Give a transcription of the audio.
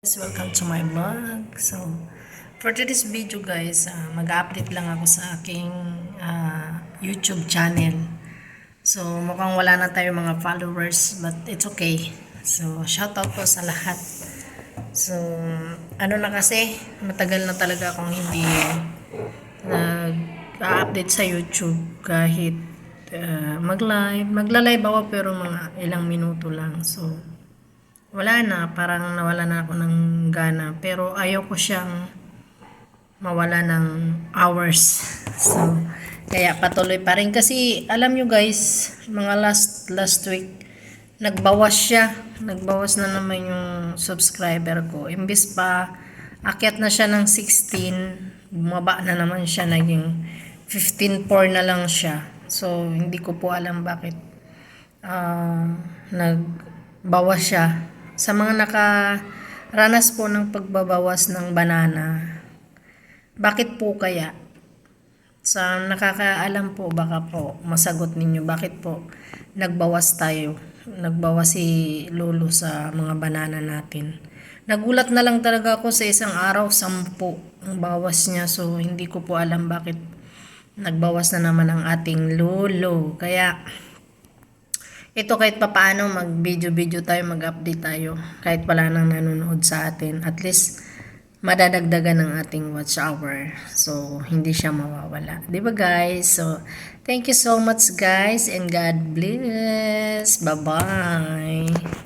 guys, welcome to my vlog. So, for today's video guys, ah, mag-update lang ako sa aking ah, YouTube channel. So, mukhang wala na tayo mga followers, but it's okay. So, shout out po sa lahat. So, ano na kasi, matagal na talaga akong hindi nag-update sa YouTube kahit ah, mag-live. Magla-live ako pero mga ilang minuto lang. So, wala na, parang nawala na ako ng gana. Pero ayaw ko siyang mawala ng hours. So, kaya patuloy pa rin. Kasi, alam nyo guys, mga last, last week, nagbawas siya. Nagbawas na naman yung subscriber ko. Imbis pa, akyat na siya ng 16, bumaba na naman siya, naging 15.4 na lang siya. So, hindi ko po alam bakit ah, nagbawas siya. Sa mga nakaranas po ng pagbabawas ng banana, bakit po kaya? Sa nakakaalam po, baka po masagot ninyo, bakit po nagbawas tayo? Nagbawas si Lolo sa mga banana natin. Nagulat na lang talaga ako sa isang araw, sampu ang bawas niya. So, hindi ko po alam bakit nagbawas na naman ang ating Lolo. Kaya, ito kahit papaano mag-video-video tayo, mag-update tayo. Kahit wala nang nanonood sa atin. At least, madadagdagan ng ating watch hour. So, hindi siya mawawala. Di ba guys? So, thank you so much guys and God bless. Bye-bye.